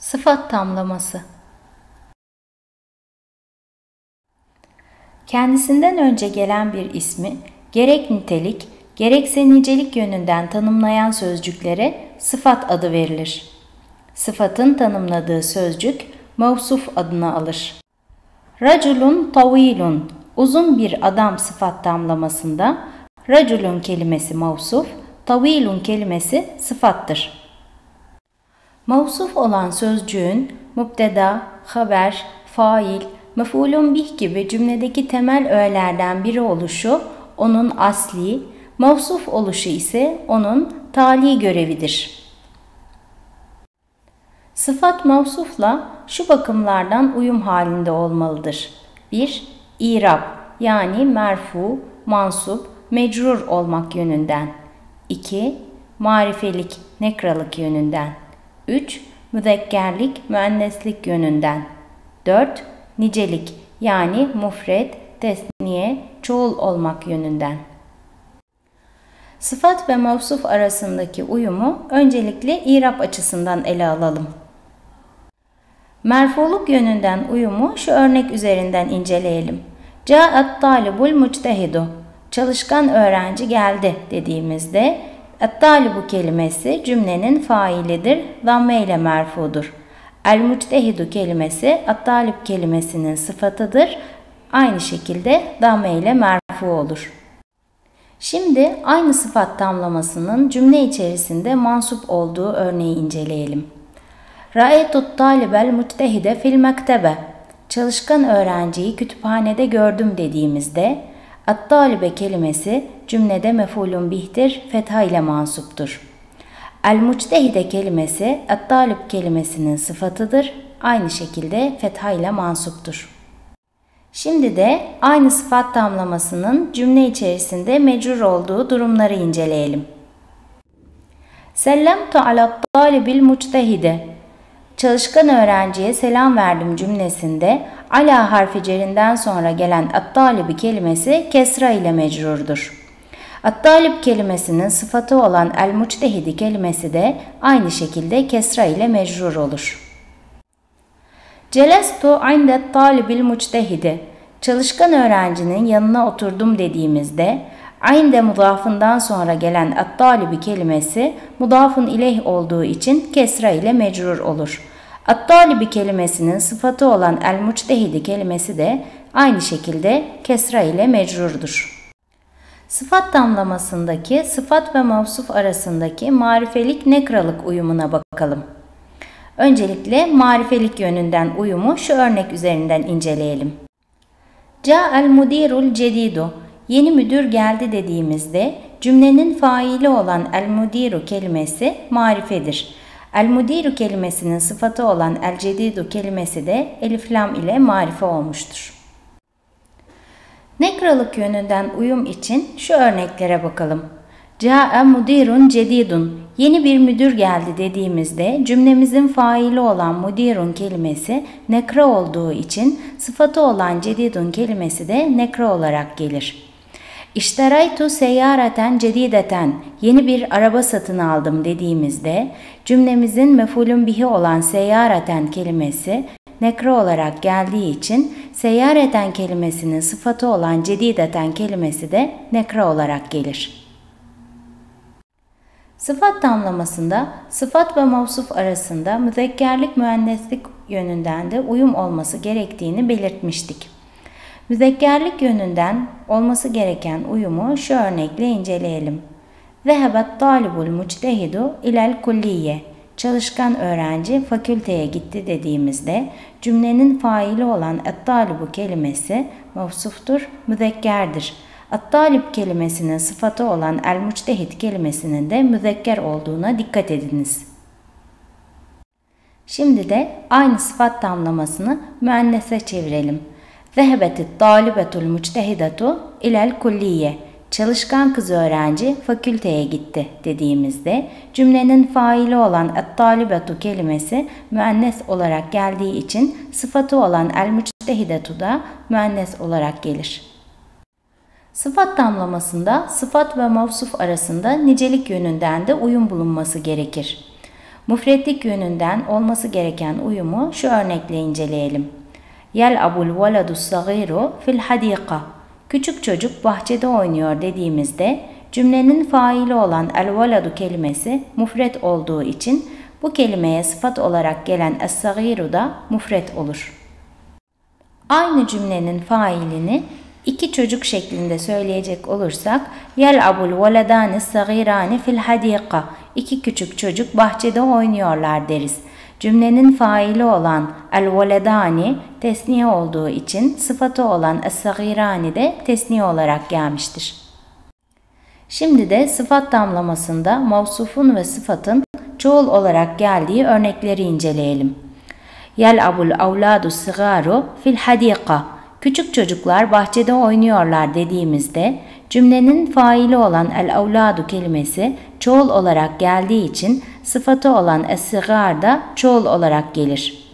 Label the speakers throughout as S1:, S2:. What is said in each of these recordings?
S1: Sıfat tamlaması Kendisinden önce gelen bir ismi gerek nitelik gerekse nicelik yönünden tanımlayan sözcüklere sıfat adı verilir. Sıfatın tanımladığı sözcük mevsuf adını alır. Raculun tavilun uzun bir adam sıfat tamlamasında raculun kelimesi mevsuf, tavilun kelimesi sıfattır. Mavsuf olan sözcüğün mübdeda, haber, fail, mef'ulun bih gibi cümledeki temel öğelerden biri oluşu onun asli, mavsuf oluşu ise onun tali görevidir. Sıfat mavsufla şu bakımlardan uyum halinde olmalıdır. 1. İrab yani merfu, mansup, mecrur olmak yönünden. 2. Marifelik, nekralık yönünden. 3. Müzekkerlik, müenneslik yönünden. 4. Nicelik yani mufret, tesniye, çoğul olmak yönünden. Sıfat ve mevsuf arasındaki uyumu öncelikle irap açısından ele alalım. Merfuluk yönünden uyumu şu örnek üzerinden inceleyelim. Ca'at talibul muctehidu. Çalışkan öğrenci geldi dediğimizde et-talibu kelimesi cümlenin failidir, zamme ile merfudur. El-muctehidu kelimesi et-talib kelimesinin sıfatıdır. Aynı şekilde damme ile merfu olur. Şimdi aynı sıfat tamlamasının cümle içerisinde mansup olduğu örneği inceleyelim. Ra'etut talibel muctehide fil mektebe. Çalışkan öğrenciyi kütüphanede gördüm dediğimizde at-talibe kelimesi cümlede mefulun bihtir, fetha ile mansuptur. El-muctehide kelimesi at-talib kelimesinin sıfatıdır. Aynı şekilde fetha ile mansuptur. Şimdi de aynı sıfat tamlamasının cümle içerisinde mecrur olduğu durumları inceleyelim. Sellemtu ala talibil muctehide. Çalışkan öğrenciye selam verdim cümlesinde ala harfi cerinden sonra gelen at-talibi kelimesi kesra ile mecrurdur. At-talib kelimesinin sıfatı olan el-muctehidi kelimesi de aynı şekilde kesra ile mecrur olur. Celestu inde talibil muctehidi. Çalışkan öğrencinin yanına oturdum dediğimizde Aynde mudafından sonra gelen at-talibi kelimesi mudafun ileyh olduğu için kesra ile mecrur olur. At-talibi kelimesinin sıfatı olan el-muctehidi kelimesi de aynı şekilde kesra ile mecrurdur. Sıfat tamlamasındaki sıfat ve mavsuf arasındaki marifelik nekralık uyumuna bakalım. Öncelikle marifelik yönünden uyumu şu örnek üzerinden inceleyelim. Ca'el mudirul cedidu yeni müdür geldi dediğimizde cümlenin faili olan el mudiru kelimesi marifedir. El mudiru kelimesinin sıfatı olan el cedidu kelimesi de elif lam ile marife olmuştur. Nekralık yönünden uyum için şu örneklere bakalım. Ca'e mudirun cedidun. Yeni bir müdür geldi dediğimizde cümlemizin faili olan mudirun kelimesi nekra olduğu için sıfatı olan cedidun kelimesi de nekra olarak gelir. İşteraytu seyyareten cedideten yeni bir araba satın aldım dediğimizde cümlemizin mefulün bihi olan seyyareten kelimesi nekra olarak geldiği için seyyareten kelimesinin sıfatı olan cedideten kelimesi de nekra olarak gelir. Sıfat tamlamasında sıfat ve mevsuf arasında müzekkerlik müenneslik yönünden de uyum olması gerektiğini belirtmiştik. Müzekkerlik yönünden olması gereken uyumu şu örnekle inceleyelim. Zehebet talibul muctehidu ilel kulliye. Çalışkan öğrenci fakülteye gitti dediğimizde cümlenin faili olan et-talibu kelimesi mevsuftur, müzekkerdir. At-talib kelimesinin sıfatı olan el-muçtehid kelimesinin de müzekker olduğuna dikkat ediniz. Şimdi de aynı sıfat tamlamasını müennese çevirelim. Zehebetit talibetul muçtehidetu ilel kulliye. Çalışkan kız öğrenci fakülteye gitti dediğimizde cümlenin faili olan et-talibetu kelimesi müennes olarak geldiği için sıfatı olan el-muçtehidetu da müennes olarak gelir. Sıfat tamlamasında sıfat ve mevsuf arasında nicelik yönünden de uyum bulunması gerekir. Mufretlik yönünden olması gereken uyumu şu örnekle inceleyelim. Yel abul veladu sagiru fil hadika. Küçük çocuk bahçede oynuyor dediğimizde cümlenin faili olan el veladu kelimesi mufret olduğu için bu kelimeye sıfat olarak gelen es-sagiru da mufret olur. Aynı cümlenin failini iki çocuk şeklinde söyleyecek olursak yel abul veledani sagirani fil hadika iki küçük çocuk bahçede oynuyorlar deriz. Cümlenin faili olan el veledani tesniye olduğu için sıfatı olan es-sagirani de tesniye olarak gelmiştir. Şimdi de sıfat damlamasında mavsufun ve sıfatın çoğul olarak geldiği örnekleri inceleyelim. Yel abul avladu sigaru fil hadika Küçük çocuklar bahçede oynuyorlar dediğimizde cümlenin faili olan el avladu kelimesi çoğul olarak geldiği için sıfatı olan es-sigar da çoğul olarak gelir.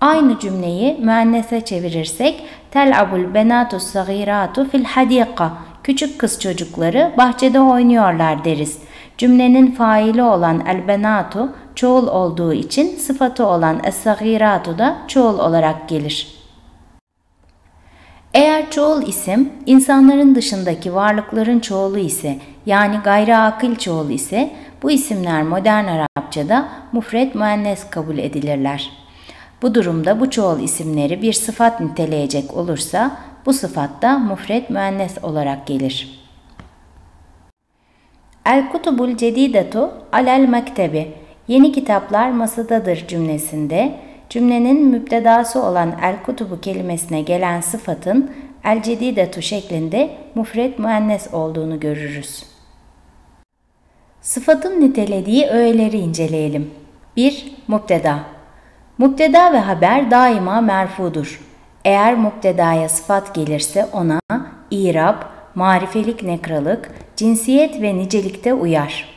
S1: Aynı cümleyi müennese çevirirsek tel'abul benatu sagiratu fil hadika küçük kız çocukları bahçede oynuyorlar deriz. Cümlenin faili olan el benatu çoğul olduğu için sıfatı olan es-sagiratu da çoğul olarak gelir. Eğer çoğul isim insanların dışındaki varlıkların çoğulu ise yani gayri akıl çoğul ise bu isimler modern Arapçada mufret müennes kabul edilirler. Bu durumda bu çoğul isimleri bir sıfat niteleyecek olursa bu sıfat da mufret müennes olarak gelir. El kutubul cedidetu alel mektebi Yeni kitaplar masadadır cümlesinde cümlenin müptedası olan el kutubu kelimesine gelen sıfatın el cedidetu şeklinde mufret müennes olduğunu görürüz. Sıfatın nitelediği öğeleri inceleyelim. 1. Müpteda Müpteda ve haber daima merfudur. Eğer müptedaya sıfat gelirse ona irab, marifelik nekralık, cinsiyet ve nicelikte uyar.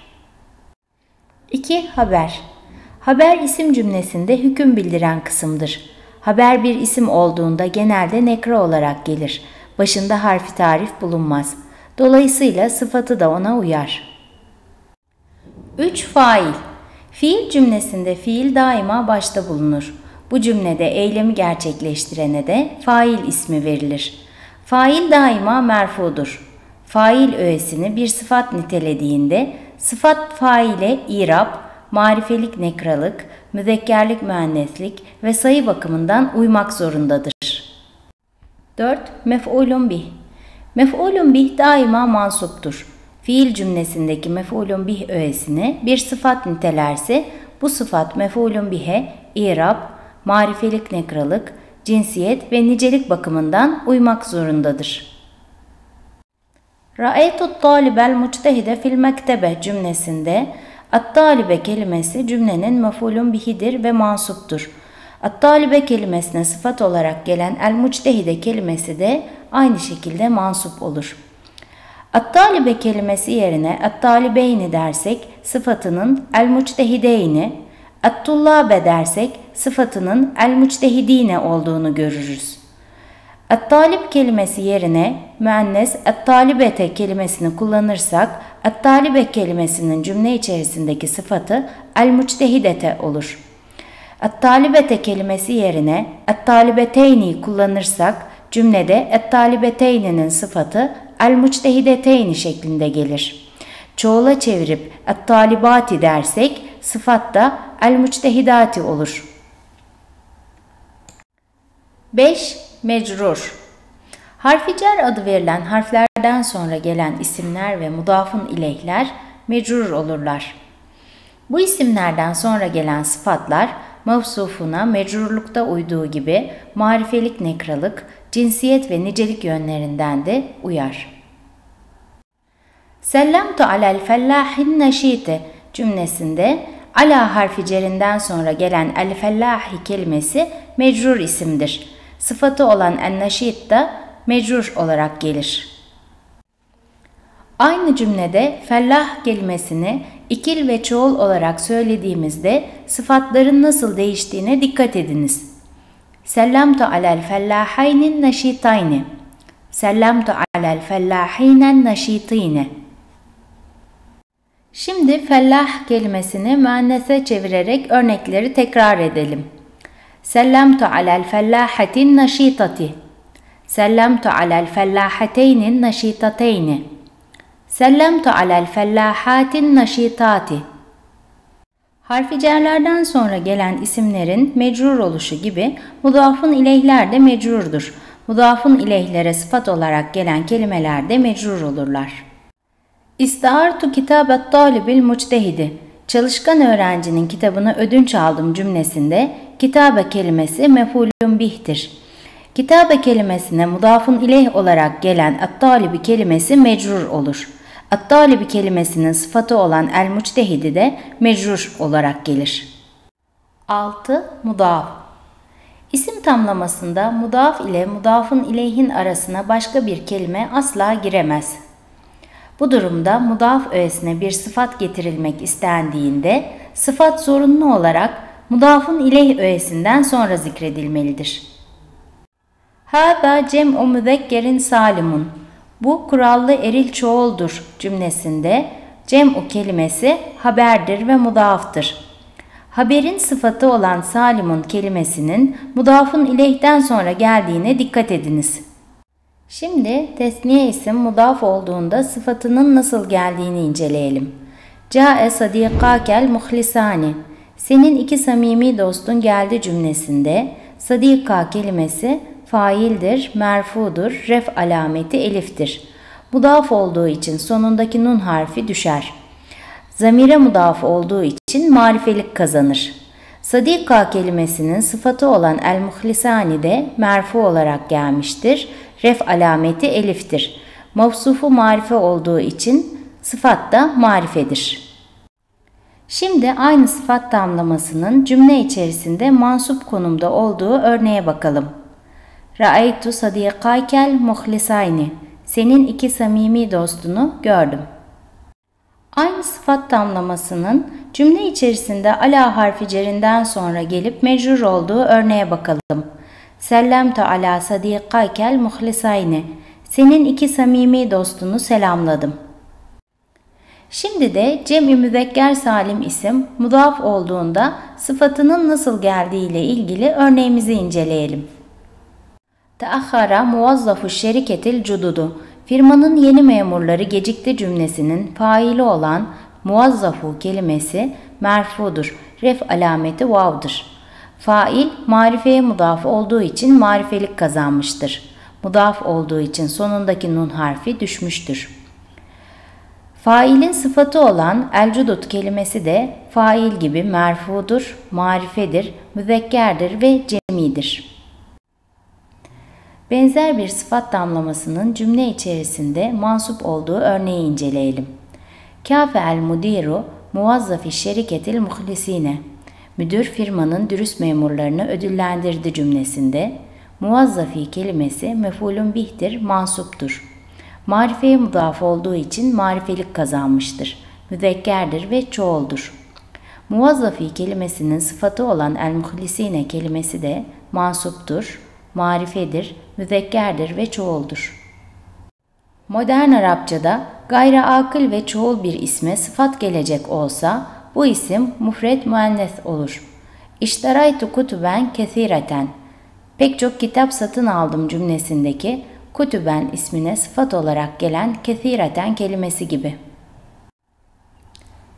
S1: 2. Haber Haber isim cümlesinde hüküm bildiren kısımdır. Haber bir isim olduğunda genelde nekra olarak gelir. Başında harfi tarif bulunmaz. Dolayısıyla sıfatı da ona uyar. 3. Fail Fiil cümlesinde fiil daima başta bulunur. Bu cümlede eylemi gerçekleştirene de fail ismi verilir. Fail daima merfudur. Fail öğesini bir sıfat nitelediğinde sıfat faile irab, marifelik nekralık, müzekkerlik müenneslik ve sayı bakımından uymak zorundadır. 4. Mef'ulun bih Mef'ulun bih daima mansuptur. Fiil cümlesindeki mef'ulun bih öğesini bir sıfat nitelerse bu sıfat mef'ulun bihe, irab, marifelik nekralık, cinsiyet ve nicelik bakımından uymak zorundadır. Ra'eytu talibel muçtehide fil mektebe cümlesinde At-talibe kelimesi cümlenin mefulun bihidir ve mansuptur. At-talibe kelimesine sıfat olarak gelen el-muçtehide kelimesi de aynı şekilde mansup olur. At-talibe kelimesi yerine at-talibeyni dersek sıfatının el-muçtehideyni, at-tullabe dersek sıfatının el-muçtehidine olduğunu görürüz. At-talib kelimesi yerine müennes at-talibete kelimesini kullanırsak at-talibe kelimesinin cümle içerisindeki sıfatı el-muçtehidete olur. At-talibete kelimesi yerine at-talibeteyni kullanırsak cümlede at-talibeteyninin sıfatı el-muçtehideteyni şeklinde gelir. Çoğula çevirip at-talibati dersek sıfat da el-muçtehidati olur. 5 mecrur. Harfi cer adı verilen harflerden sonra gelen isimler ve mudafın ileyhler mecrur olurlar. Bu isimlerden sonra gelen sıfatlar mevsufuna mecrurlukta uyduğu gibi marifelik nekralık, cinsiyet ve nicelik yönlerinden de uyar. Sellemtu alel fellahin neşite cümlesinde ala harfi cerinden sonra gelen el fellahi kelimesi mecrur isimdir sıfatı olan en-neşit da mecrur olarak gelir. Aynı cümlede fellah kelimesini ikil ve çoğul olarak söylediğimizde sıfatların nasıl değiştiğine dikkat ediniz. Sellamtu alel fellahaynin neşitayni. Sellamtu alel fellahinen neşitine. Şimdi fellah kelimesini müennese çevirerek örnekleri tekrar edelim. Sellemtu alel fellahatin naşitati. Sellemtu alel fellahateynin naşitateyni. Sellemtu alel fellahatin naşitati. Harficerlerden sonra gelen isimlerin mecrur oluşu gibi mudafın ileyhler de mecrurdur. Mudafın ileyhlere sıfat olarak gelen kelimeler de mecrur olurlar. İstaartu kitabet talibil muçtehidi. Çalışkan öğrencinin kitabını ödünç aldım cümlesinde kitabe kelimesi mefulun bihtir. Kitabe kelimesine mudafun ileyh olarak gelen at-talibi kelimesi mecrur olur. At-talibi kelimesinin sıfatı olan el-muçtehidi de mecrur olarak gelir. 6. Mudaf İsim tamlamasında mudaf ile mudafın ileyhin arasına başka bir kelime asla giremez. Bu durumda mudaf öğesine bir sıfat getirilmek istendiğinde sıfat zorunlu olarak mudafın ileyh öğesinden sonra zikredilmelidir. Hâdâ cem'u müzekkerin salimun. Bu kurallı eril çoğuldur cümlesinde cem'u kelimesi haberdir ve mudaftır. Haberin sıfatı olan salimun kelimesinin mudafın ileyhten sonra geldiğine dikkat ediniz. Şimdi tesniye isim mudaf olduğunda sıfatının nasıl geldiğini inceleyelim. Câe sadîkâkel muhlisani. Senin iki samimi dostun geldi cümlesinde sadika kelimesi faildir, merfudur, ref alameti eliftir. Mudaf olduğu için sonundaki nun harfi düşer. Zamire mudaf olduğu için marifelik kazanır. Sadika kelimesinin sıfatı olan el-muhlisani de merfu olarak gelmiştir ref alameti eliftir. Mavsufu marife olduğu için sıfat da marifedir. Şimdi aynı sıfat tamlamasının cümle içerisinde mansup konumda olduğu örneğe bakalım. Ra'aytu sadikaykel muhlisayni. Senin iki samimi dostunu gördüm. Aynı sıfat tamlamasının cümle içerisinde ala harfi cerinden sonra gelip mecrur olduğu örneğe bakalım. Sellemtu ala sadikaykel muhlisayni. Senin iki samimi dostunu selamladım. Şimdi de cem-i müzekker salim isim mudaf olduğunda sıfatının nasıl geldiği ile ilgili örneğimizi inceleyelim. Teahhara muvazzafu şeriketil cududu. Firmanın yeni memurları gecikti cümlesinin faili olan muvazzafu kelimesi merfudur. Ref alameti vav'dır. Fail marifeye mudaf olduğu için marifelik kazanmıştır. Mudaf olduğu için sonundaki nun harfi düşmüştür. Failin sıfatı olan elcudut kelimesi de fail gibi merfudur, marifedir, müzekkerdir ve cemidir. Benzer bir sıfat damlamasının cümle içerisinde mansup olduğu örneği inceleyelim. Kafe el mudiru muvazzafi şeriketil muhlisine müdür firmanın dürüst memurlarını ödüllendirdi cümlesinde muvazzafi kelimesi mefulun bihtir, mansuptur. Marifeye mudaf olduğu için marifelik kazanmıştır. Müzekkerdir ve çoğuldur. Muvazzafi kelimesinin sıfatı olan el-muhlisine kelimesi de mansuptur, marifedir, müzekkerdir ve çoğuldur. Modern Arapçada gayra akıl ve çoğul bir isme sıfat gelecek olsa bu isim mufret müennes olur. İştaraytu kutuben kesireten. Pek çok kitap satın aldım cümlesindeki kutuben ismine sıfat olarak gelen kesireten kelimesi gibi.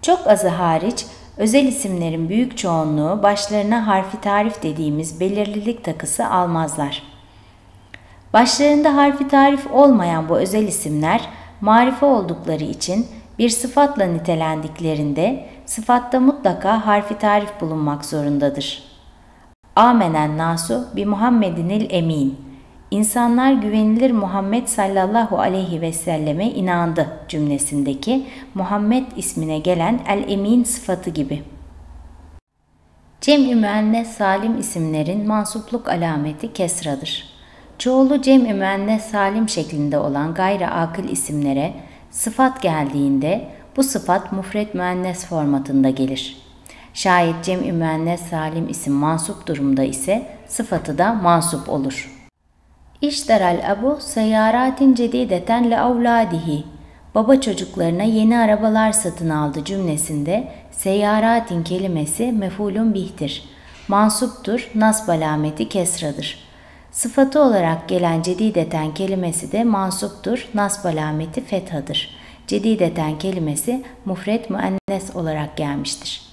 S1: Çok azı hariç özel isimlerin büyük çoğunluğu başlarına harfi tarif dediğimiz belirlilik takısı almazlar. Başlarında harfi tarif olmayan bu özel isimler marife oldukları için bir sıfatla nitelendiklerinde sıfatta mutlaka harfi tarif bulunmak zorundadır. Amenen nasu bi Muhammedinil emin. İnsanlar güvenilir Muhammed sallallahu aleyhi ve selleme inandı cümlesindeki Muhammed ismine gelen el-emin sıfatı gibi. Cem-i salim isimlerin mansupluk alameti kesradır. Çoğulu cem-i salim şeklinde olan gayri akıl isimlere sıfat geldiğinde bu sıfat mufret müennes formatında gelir. Şayet cem-i salim isim mansup durumda ise sıfatı da mansup olur. İşteral abu seyyaratin cedideten le avladihi. Baba çocuklarına yeni arabalar satın aldı cümlesinde seyyaratin kelimesi mefulun bihtir. Mansuptur, nasb alameti kesradır. Sıfatı olarak gelen cedideten kelimesi de mansuptur, nasb alameti fethadır. Cedideten kelimesi mufret müennes olarak gelmiştir.